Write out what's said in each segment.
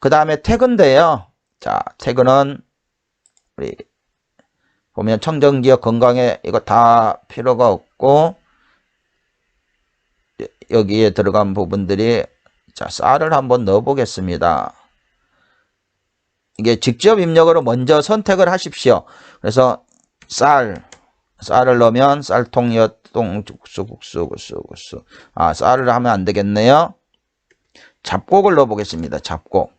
그 다음에 태그인데요. 자, 태그는 우리 보면 청정지역 건강에 이거 다 필요가 없고 여- 여기에 들어간 부분들이 자, 쌀을 한번 넣어 보겠습니다. 이게 직접 입력으로 먼저 선택을 하십시오. 그래서 쌀, 쌀을 넣으면 쌀통, 엿동, 국수, 국수, 국수, 국수. 아, 쌀을 하면 안 되겠네요. 잡곡을 넣어 보겠습니다. 잡곡.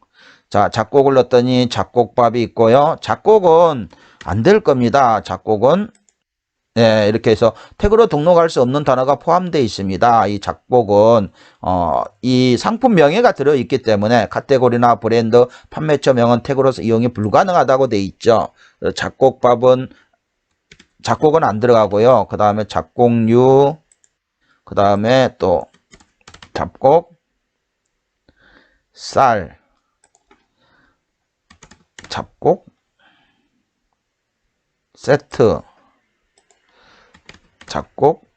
자, 잡곡을 넣었더니 잡곡밥이 있고요. 잡곡은 안 될 겁니다. 잡곡은 네, 이렇게 해서 태그로 등록할 수 없는 단어가 포함되어 있습니다. 이 작곡은 어, 이 상품 명예가 들어 있기 때문에 카테고리나 브랜드, 판매처 명은 태그로서 이용이 불가능하다고 돼 있죠. 작곡밥은 작곡은 안 들어가고요. 그 다음에 작곡류, 그 다음에 또 잡곡, 쌀, 잡곡, 세트, 작곡,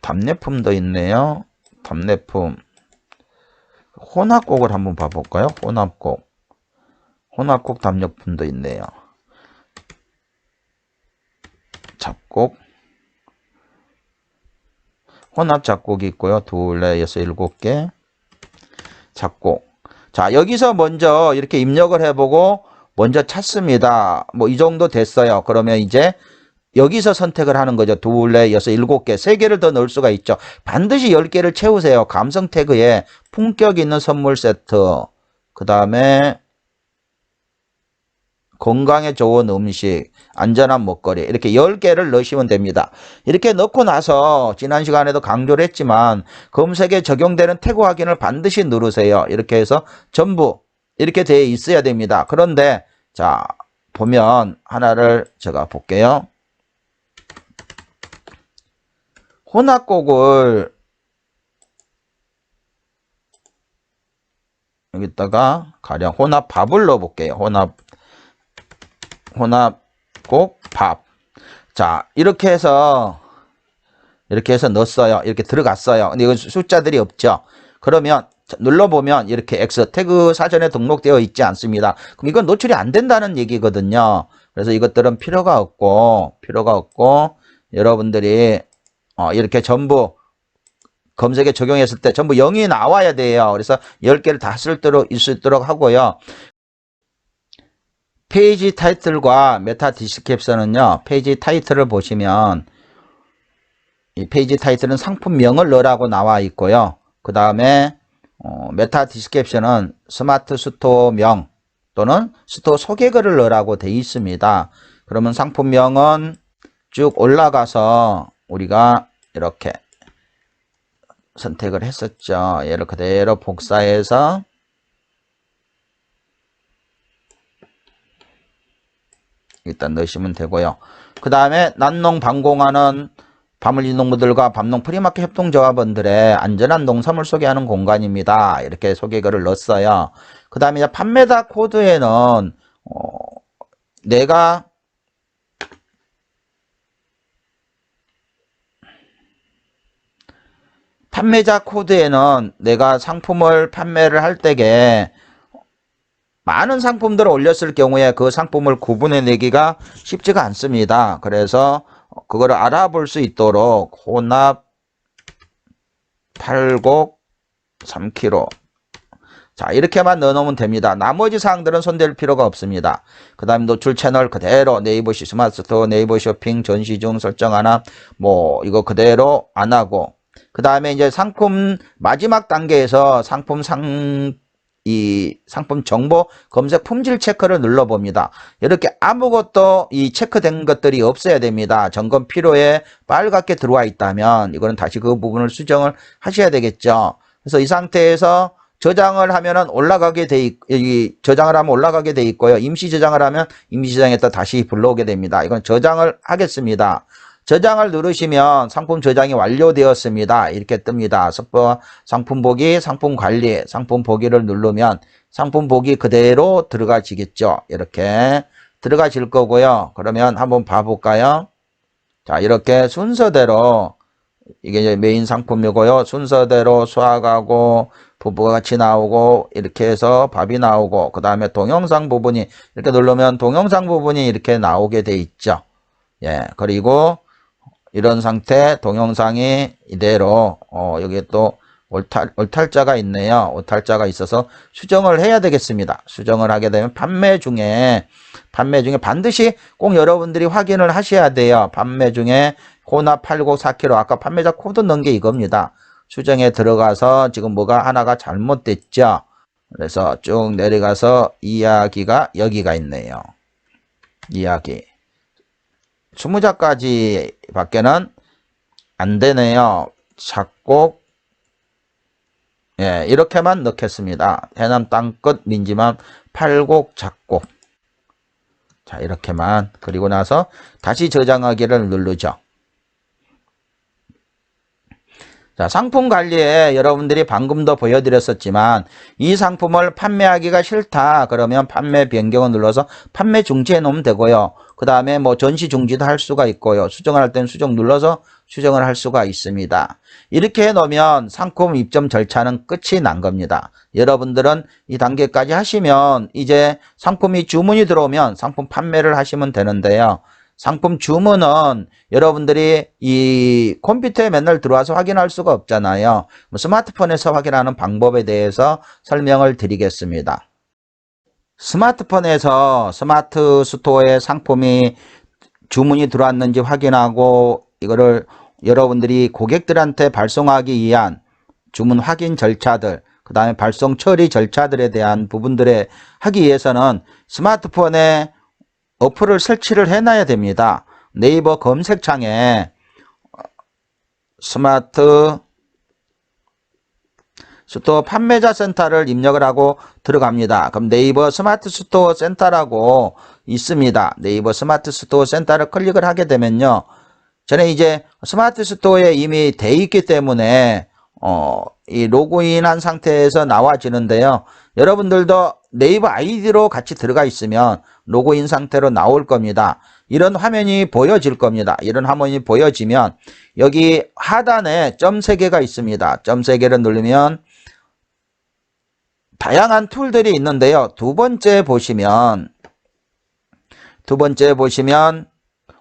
답례품도 있네요. 답례품. 혼합곡을 한번 봐볼까요? 혼합곡. 혼합곡 답례품도 있네요. 작곡. 혼합 작곡이 있고요. 둘, 넷, 여섯, 일곱 개. 작곡. 자, 여기서 먼저 이렇게 입력을 해보고 먼저 찾습니다. 뭐 이 정도 됐어요. 그러면 이제 여기서 선택을 하는 거죠. 둘, 넷, 여섯, 일곱 개. 세 개를 더 넣을 수가 있죠. 반드시 열 개를 채우세요. 감성 태그에 품격 있는 선물 세트. 그 다음에 건강에 좋은 음식, 안전한 먹거리. 이렇게 열 개를 넣으시면 됩니다. 이렇게 넣고 나서 지난 시간에도 강조를 했지만 검색에 적용되는 태그 확인을 반드시 누르세요. 이렇게 해서 전부 이렇게 되어 있어야 됩니다. 그런데 자, 보면 하나를 제가 볼게요. 혼합곡을 여기다가 가령 혼합 밥을 넣어볼게요. 혼합 혼합 곡 밥. 자 이렇게 해서 이렇게 해서 넣었어요. 이렇게 들어갔어요. 근데 이건 숫자들이 없죠. 그러면 눌러보면 이렇게 X 태그 사전에 등록되어 있지 않습니다. 그럼 이건 노출이 안 된다는 얘기거든요. 그래서 이것들은 필요가 없고 필요가 없고 여러분들이 어, 이렇게 전부 검색에 적용했을 때 전부 0이 나와야 돼요. 그래서 10개를 다 쓸 수 있도록 있을 수 있도록 하고요. 페이지 타이틀과 메타 디스크립션은요. 페이지 타이틀을 보시면 이 페이지 타이틀은 상품명을 넣으라고 나와 있고요. 그 다음에 어, 메타 디스크립션은 스마트 스토어명 또는 스토어 소개글을 넣으라고 되어 있습니다. 그러면 상품명은 쭉 올라가서 우리가 이렇게 선택을 했었죠. 얘를 그대로 복사해서 일단 넣으시면 되고요. 그 다음에 난농 방공하는 바물리 농부들과 밤농 프리마켓 협동조합원들의 안전한 농산물 소개하는 공간입니다. 이렇게 소개글을 넣었어요. 그 다음에 판매자 코드에는 어, 내가 판매자 코드에는 내가 상품을 판매를 할 때에 많은 상품들을 올렸을 경우에 그 상품을 구분해 내기가 쉽지가 않습니다. 그래서 그거를 알아볼 수 있도록 혼합 팔곡 3kg 자 이렇게만 넣어놓으면 됩니다. 나머지 사항들은 손댈 필요가 없습니다. 그 다음 노출 채널 그대로 네이버 시 스마트 스토어 네이버 쇼핑 전시 중 설정 하나 뭐 이거 그대로 안 하고 그 다음에 이제 상품 마지막 단계에서 상품 상 이 상품 정보 검색 품질 체크를 눌러봅니다. 이렇게 아무것도 이 체크된 것들이 없어야 됩니다. 점검 필요에 빨갛게 들어와 있다면 이거는 다시 그 부분을 수정을 하셔야 되겠죠. 그래서 이 상태에서 저장을 하면은 올라가게 돼 있, 이 저장을 하면 올라가게 돼 있고요. 임시 저장을 하면 임시 저장에다 다시 불러오게 됩니다. 이건 저장을 하겠습니다. 저장을 누르시면 상품 저장이 완료되었습니다. 이렇게 뜹니다. 상품 보기, 상품 관리, 상품 보기를 누르면 상품 보기 그대로 들어가지겠죠. 이렇게 들어가질 거고요. 그러면 한번 봐볼까요? 자, 이렇게 순서대로 이게 이제 메인 상품이고요. 순서대로 수확하고 부부가 같이 나오고 이렇게 해서 밥이 나오고 그 다음에 동영상 부분이 이렇게 누르면 동영상 부분이 이렇게 나오게 돼 있죠. 예, 그리고 이런 상태 동영상이 이대로 어, 여기 또 오탈, 오탈자가 있네요. 오탈자가 있어서 수정을 해야 되겠습니다. 수정을 하게 되면 판매 중에 판매 중에 반드시 꼭 여러분들이 확인을 하셔야 돼요. 판매 중에 혼합 8고 4kg 아까 판매자 코드 넣은 게 이겁니다. 수정에 들어가서 지금 뭐가 하나가 잘못됐죠. 그래서 쭉 내려가서 이야기가 여기가 있네요. 이야기. 20자까지 밖에는 안 되네요. 작곡 예, 이렇게만 넣겠습니다. 해남 땅끝 민지만 팔곡 작곡. 자, 이렇게만. 그리고 나서 다시 저장하기를 누르죠. 자, 상품 관리에 여러분들이 방금도 보여드렸었지만 이 상품을 판매하기가 싫다. 그러면 판매 변경을 눌러서 판매 중지해 놓으면 되고요. 그 다음에 뭐 전시 중지도 할 수가 있고요. 수정을 할 때는 수정 눌러서 수정을 할 수가 있습니다. 이렇게 해 놓으면 상품 입점 절차는 끝이 난 겁니다. 여러분들은 이 단계까지 하시면 이제 상품이 주문이 들어오면 상품 판매를 하시면 되는데요. 상품 주문은 여러분들이 이 컴퓨터에 맨날 들어와서 확인할 수가 없잖아요. 뭐 스마트폰에서 확인하는 방법에 대해서 설명을 드리겠습니다. 스마트폰에서 스마트 스토어에 상품이 주문이 들어왔는지 확인하고 이거를 여러분들이 고객들한테 발송하기 위한 주문 확인 절차들, 그 다음에 발송 처리 절차들에 대한 부분들에 하기 위해서는 스마트폰에 어플을 설치를 해놔야 됩니다. 네이버 검색창에 스마트 스토어 판매자 센터를 입력을 하고 들어갑니다. 그럼 네이버 스마트 스토어 센터라고 있습니다. 네이버 스마트 스토어 센터를 클릭을 하게 되면요. 저는 이제 스마트 스토어에 이미 돼 있기 때문에 어, 이 로그인한 상태에서 나와지는데요. 여러분들도 네이버 아이디로 같이 들어가 있으면 로그인 상태로 나올 겁니다. 이런 화면이 보여질 겁니다. 이런 화면이 보여지면 여기 하단에 점 3개가 있습니다. 점 3개를 누르면 다양한 툴들이 있는데요. 두 번째 보시면 두 번째 보시면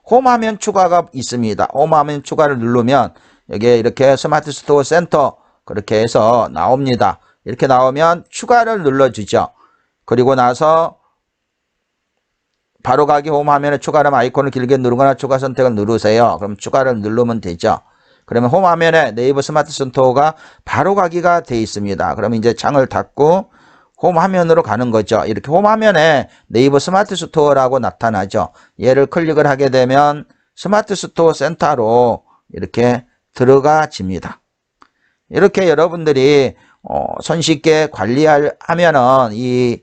홈 화면 추가가 있습니다. 홈 화면 추가를 누르면 여기에 이렇게 스마트 스토어 센터 그렇게 해서 나옵니다. 이렇게 나오면 추가를 눌러주죠. 그리고 나서 바로 가기 홈 화면에 추가하면 아이콘을 길게 누르거나 추가 선택을 누르세요. 그럼 추가를 누르면 되죠. 그러면 홈 화면에 네이버 스마트 스토어가 바로 가기가 돼 있습니다. 그러면 이제 창을 닫고 홈 화면으로 가는 거죠. 이렇게 홈 화면에 네이버 스마트 스토어라고 나타나죠. 얘를 클릭을 하게 되면 스마트 스토어 센터로 이렇게 들어가집니다. 이렇게 여러분들이 어, 손쉽게 관리하면은 이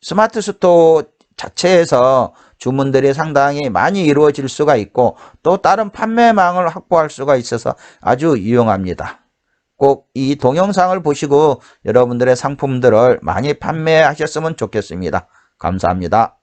스마트 스토어 자체에서 주문들이 상당히 많이 이루어질 수가 있고 또 다른 판매망을 확보할 수가 있어서 아주 유용합니다. 꼭 이 동영상을 보시고 여러분들의 상품들을 많이 판매하셨으면 좋겠습니다. 감사합니다.